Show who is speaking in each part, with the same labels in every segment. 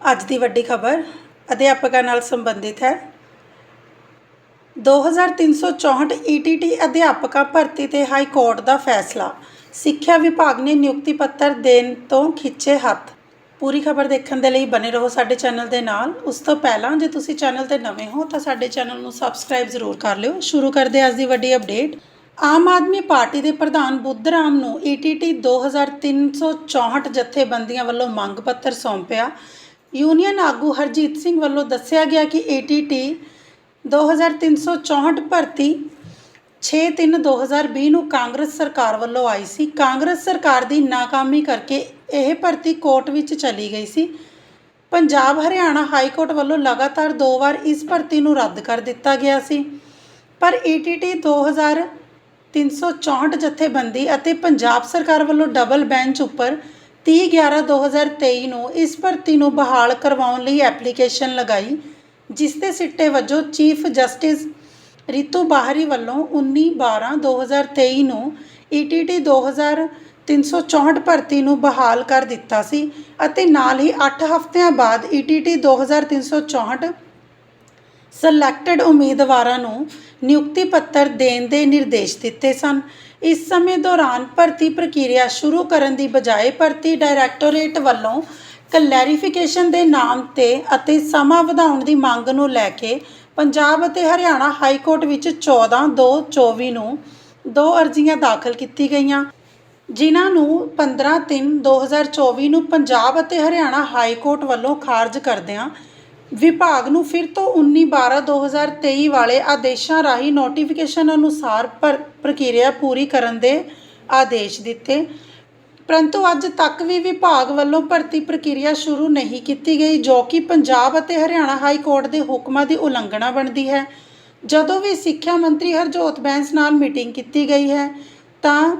Speaker 1: ਅੱਜ ਦੀ ਵੱਡੀ ਖਬਰ ਅਧਿਆਪਕਾਂ ਨਾਲ ਸੰਬੰਧਿਤ ਹੈ। 2364 ਈਟੀਟੀ ਅਧਿਆਪਕਾਂ ਭਰਤੀ ਤੇ ਹਾਈ ਕੋਰਟ ਦਾ ਫੈਸਲਾ। ਸਿੱਖਿਆ ਵਿਭਾਗ ਨੇ ਨਿਯੁਕਤੀ ਪੱਤਰ ਦੇਣ ਤੋਂ ਖਿੱਚੇ ਹੱਥ। ਪੂਰੀ ਖਬਰ ਦੇਖਣ ਦੇ ਲਈ ਬਨੇ ਰਹੋ ਸਾਡੇ ਚੈਨਲ ਦੇ ਨਾਲ। ਉਸ ਤੋਂ ਪਹਿਲਾਂ ਜੇ ਤੁਸੀਂ ਚੈਨਲ ਤੇ ਨਵੇਂ ਹੋ ਤਾਂ ਸਾਡੇ ਚੈਨਲ ਨੂੰ ਸਬਸਕ੍ਰਾਈਬ ਜ਼ਰੂਰ ਕਰ ਲਿਓ। ਸ਼ੁਰੂ ਕਰਦੇ ਅੱਜ ਦੀ ਵੱਡੀ ਅਪਡੇਟ। ਆਮ ਆਦਮੀ ਪਾਰਟੀ ਦੇ ਪ੍ਰਧਾਨ ਬੁੱਧਰਾਮ ਨੂੰ E ਈਟੀਟੀ 2364 ਜਥੇਬੰਦੀਆਂ ਵੱਲੋਂ ਮੰਗ ਪੱਤਰ ਸੌਂਪਿਆ। ਯੂਨੀਅਨ ਆਗੂ ਹਰਜੀਤ ਸਿੰਘ ਵੱਲੋਂ ਦੱਸਿਆ ਗਿਆ ਕਿ E ਈਟੀਟੀ 2364 ਭਰਤੀ 6/3/2020 ਨੂੰ ਕਾਂਗਰਸ ਸਰਕਾਰ ਵੱਲੋਂ ਆਈ ਸੀ। ਕਾਂਗਰਸ ਸਰਕਾਰ ਦੀ ਨਾਕਾਮੀ ਕਰਕੇ ਇਹ ਭਰਤੀ ਕੋਰਟ ਵਿੱਚ ਚਲੀ ਗਈ ਸੀ। ਪੰਜਾਬ ਹਰਿਆਣਾ ਹਾਈ ਕੋਰਟ ਵੱਲੋਂ ਲਗਾਤਾਰ ਦੋ ਵਾਰ ਇਸ ਭਰਤੀ ਨੂੰ ਰੱਦ ਕਰ ਦਿੱਤਾ ਗਿਆ ਸੀ। ਪਰ E ਈਟੀਟੀ 2364 ਜਥੇਬੰਦੀ ਅਤੇ ਪੰਜਾਬ ਸਰਕਾਰ ਵੱਲੋਂ ਡਬਲ ਬੈਂਚ ਉੱਪਰ 30/11/2023 ਨੂੰ ਇਸ ਭਰਤੀ ਨੂੰ ਬਹਾਲ ਕਰਵਾਉਣ ਲਈ ਐਪਲੀਕੇਸ਼ਨ ਲਗਾਈ, ਜਿਸ ਦੇ ਸਿੱਟੇ ਵਜੋਂ ਚੀਫ ਜਸਟਿਸ ਰਿਤੂ ਬਾਹਰੀ ਵੱਲੋਂ 19/12/2023 ਨੂੰ E ਈਟੀਟੀ 2364 ਭਰਤੀ ਨੂੰ ਬਹਾਲ ਕਰ ਦਿੱਤਾ ਸੀ ਅਤੇ ਨਾਲ ਹੀ 8 ਹਫ਼ਤਿਆਂ ਬਾਅਦ E ਈਟੀਟੀ 2364 ਸਿਲੈਕਟਡ ਉਮੀਦਵਾਰਾਂ ਨੂੰ ਨਿਯੁਕਤੀ ਪੱਤਰ ਦੇਣ ਦੇ ਨਿਰਦੇਸ਼ ਦਿੱਤੇ ਸਨ। ਇਸ ਸਮੇਂ ਦੌਰਾਨ ਭਰਤੀ ਪ੍ਰਕਿਰਿਆ ਸ਼ੁਰੂ ਕਰਨ ਦੀ ਬਜਾਏ ਭਰਤੀ ਡਾਇਰੈਕਟੋਰੇਟ ਵੱਲੋਂ ਕਲੈਰੀਫਿਕੇਸ਼ਨ ਦੇ ਨਾਮ ਤੇ ਅਤੇ ਸਮਾਂ ਵਧਾਉਣ ਦੀ ਮੰਗ ਨੂੰ ਲੈ ਕੇ ਪੰਜਾਬ ਅਤੇ ਹਰਿਆਣਾ ਹਾਈ ਕੋਰਟ ਵਿੱਚ 14/2/24 ਨੂੰ ਦੋ ਅਰਜ਼ੀਆਂ ਦਾਖਲ ਕੀਤੀ ਗਈਆਂ, ਜਿਨ੍ਹਾਂ ਨੂੰ 15/3/2024 ਨੂੰ ਪੰਜਾਬ ਅਤੇ ਹਰਿਆਣਾ ਹਾਈ ਕੋਰਟ ਵੱਲੋਂ ਖਾਰਜ ਕਰਦਿਆਂ ਵਿਭਾਗ ਨੂੰ ਫਿਰ ਤੋਂ 19/12/2023 ਵਾਲੇ ਆਦੇਸ਼ਾਂ ਰਾਹੀਂ ਨੋਟੀਫਿਕੇਸ਼ਨ ਅਨੁਸਾਰ ਪਰ, ਪ੍ਰਕਿਰਿਆ ਪੂਰੀ ਕਰਨ ਦੇ ਆਦੇਸ਼ ਦਿੱਤੇ। ਪਰੰਤੂ ਅੱਜ ਤੱਕ ਵੀ ਵਿਭਾਗ ਵੱਲੋਂ ਭਰਤੀ ਪ੍ਰਕਿਰਿਆ ਸ਼ੁਰੂ ਨਹੀਂ ਕੀਤੀ ਗਈ, ਜੋ ਕਿ ਪੰਜਾਬ ਅਤੇ ਹਰਿਆਣਾ ਹਾਈ ਕੋਰਟ ਦੇ ਹੁਕਮਾਂ ਦੀ ਉਲੰਘਣਾ ਬਣਦੀ ਹੈ। ਜਦੋਂ ਵੀ ਸਿੱਖਿਆ ਮੰਤਰੀ ਹਰਜੋਤ ਬੈਂਸ ਨਾਲ ਮੀਟਿੰਗ ਕੀਤੀ ਗਈ ਹੈ, ਤਾਂ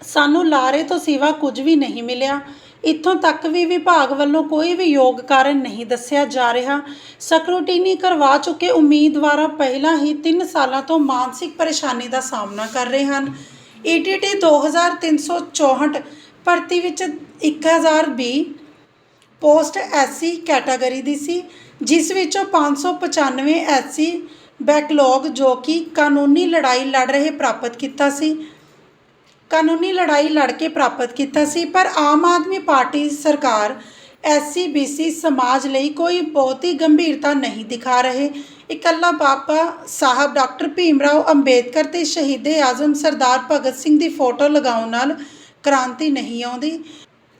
Speaker 1: ਸਾਨੂੰ ਲਾਰੇ ਤੋਂ ਸਿਵਾ ਕੁਝ ਵੀ ਨਹੀਂ ਮਿਲਿਆ। ਇੱਥੋਂ ਤੱਕ ਵੀ ਵਿਭਾਗ ਵੱਲੋਂ ਕੋਈ ਵੀ ਯੋਗ ਕਾਰਨ ਨਹੀਂ ਦੱਸਿਆ ਜਾ ਰਿਹਾ। ਸਕਰੂਟੀਨੀ ਕਰਵਾ ਚੁੱਕੇ ਉਮੀਦਵਾਰਾਂ ਪਹਿਲਾਂ ਹੀ 3 ਸਾਲਾਂ ਤੋਂ ਮਾਨਸਿਕ ਪਰੇਸ਼ਾਨੀ ਦਾ ਸਾਹਮਣਾ ਕਰ ਰਹੇ ਹਨ। E ਈਟੀਟੀ 2364 ਭਰਤੀ ਵਿੱਚ 1020 ਪੋਸਟ ਐਸਸੀ ਕੈਟਾਗਰੀ ਦੀ ਸੀ, ਜਿਸ ਵਿੱਚੋਂ 595 ਐਸਸੀ ਬੈਕਲੌਗ ਜੋ ਕਿ ਕਾਨੂੰਨੀ ਲੜਾਈ ਲੜ ਰਹੇ ਪ੍ਰਾਪਤ ਕੀਤਾ ਸੀ। ਕਾਨੂੰਨੀ ਲੜਾਈ ਲੜ ਕੇ ਪ੍ਰਾਪਤ ਕੀਤਾ ਸੀ, ਪਰ ਆਮ ਆਦਮੀ ਪਾਰਟੀ ਸਰਕਾਰ ਐਸਸੀ ਬੀਸੀ ਸਮਾਜ ਲਈ ਕੋਈ ਬਹੁਤੀ ਗੰਭੀਰਤਾ ਨਹੀਂ ਦਿਖਾ ਰਹੇ। ਇਕੱਲਾ ਬਾਬਾ ਸਾਹਿਬ ਡਾਕਟਰ ਭੀਮ ਰਾਓ ਅੰਬੇਦਕਰ ਤੇ ਸ਼ਹੀਦੇ ਆਜ਼ਮ ਸਰਦਾਰ ਭਗਤ ਸਿੰਘ ਦੀ ਫੋਟੋ ਲਗਾਉਣ ਨਾਲ ਕ੍ਰਾਂਤੀ ਨਹੀਂ ਆਉਂਦੀ।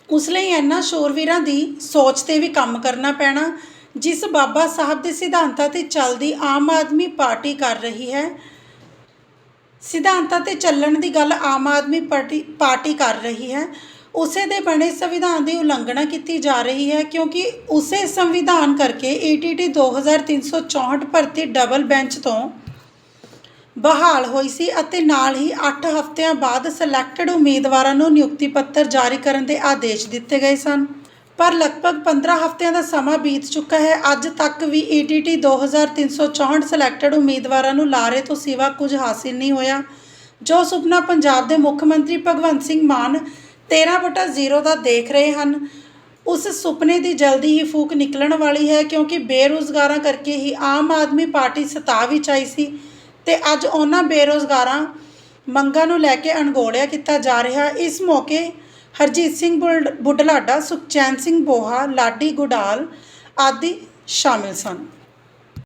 Speaker 1: ਉਸ ਲਈ ਇਹਨਾਂ ਸ਼ੋਰਵੀਰਾਂ ਦੀ ਸੋਚ ਤੇ ਵੀ ਕੰਮ ਕਰਨਾ ਪੈਣਾ, ਜਿਸ ਬਾਬਾ ਸਾਹਿਬ ਦੇ ਸਿਧਾਂਤਾਂ ਤੇ ਚੱਲਦੀ ਆਮ ਆਦਮੀ ਪਾਰਟੀ ਕਰ ਰਹੀ ਹੈ। ਸਿਧਾਂਤਾਂ ਤੇ ਚੱਲਣ ਦੀ ਗੱਲ ਆਮ ਆਦਮੀ ਪਾਰਟੀ ਪਾਰਟੀ ਕਰ ਰਹੀ ਹੈ। ਉਸੇ ਦੇ ਬਣੇ ਸੰਵਿਧਾਨ ਦੀ ਉਲੰਘਣਾ ਕੀਤੀ ਜਾ ਰਹੀ ਹੈ ਕਿਉਂਕਿ ਉਸੇ ਸੰਵਿਧਾਨ ਕਰਕੇ E ਈਟੀਟੀ 2364 ਭਰਤੀ ਡਬਲ ਬੈਂਚ ਤੋਂ ਬਹਾਲ ਹੋਈ ਸੀ ਅਤੇ ਨਾਲ ਹੀ 8 ਹਫ਼ਤਿਆਂ ਬਾਅਦ ਸਿਲੈਕਟਡ ਉਮੀਦਵਾਰਾਂ ਨੂੰ ਨਿਯੁਕਤੀ ਪੱਤਰ ਜਾਰੀ ਕਰਨ ਦੇ ਆਦੇਸ਼ ਦਿੱਤੇ ਗਏ ਸਨ। ਪਰ ਲਗਭਗ 15 ਹਫ਼ਤਿਆਂ ਦਾ ਸਮਾਂ ਬੀਤ ਚੁੱਕਾ ਹੈ। ਅੱਜ ਤੱਕ ਵੀ E ਈਟੀਟੀ 2364 ਸਿਲੈਕਟਡ ਉਮੀਦਵਾਰਾਂ ਨੂੰ ਲਾਰੇ ਤੋਂ ਸਿਵਾ ਕੁਝ ਹਾਸਿਲ ਨਹੀਂ ਹੋਇਆ। ਜੋ ਸੁਪਨਾ ਪੰਜਾਬ ਦੇ ਮੁੱਖ ਮੰਤਰੀ ਭਗਵੰਤ ਸਿੰਘ ਮਾਨ 13/0 ਦਾ ਦੇਖ ਰਹੇ ਹਨ, ਉਸ ਸੁਪਨੇ ਦੀ ਜਲਦੀ ਹੀ ਫੂਕ ਨਿਕਲਣ ਵਾਲੀ ਹੈ ਕਿਉਂਕਿ ਬੇਰੁਜ਼ਗਾਰਾਂ ਕਰਕੇ ਹੀ ਆਮ ਆਦਮੀ ਪਾਰਟੀ ਸਤਾ ਵਿੱਚ ਆਈ ਸੀ ਤੇ ਅੱਜ ਉਹਨਾਂ ਬੇਰੁਜ਼ਗਾਰਾਂ ਮੰਗਾਂ ਨੂੰ ਲੈ ਕੇ ਅਣਗੋਲਿਆ ਕੀਤਾ ਜਾ ਰਿਹਾ। ਇਸ ਮੌਕੇ ਹਰਜੀਤ ਸਿੰਘ ਬੁਲ- ਬੁਢਲਾਡਾ ਸੁਖਚੈਨ ਸਿੰਘ ਬੋਹਾ ਲਾਡੀ ਗੁਡਾਲ ਆਦਿ ਸ਼ਾਮਿਲ ਸਨ।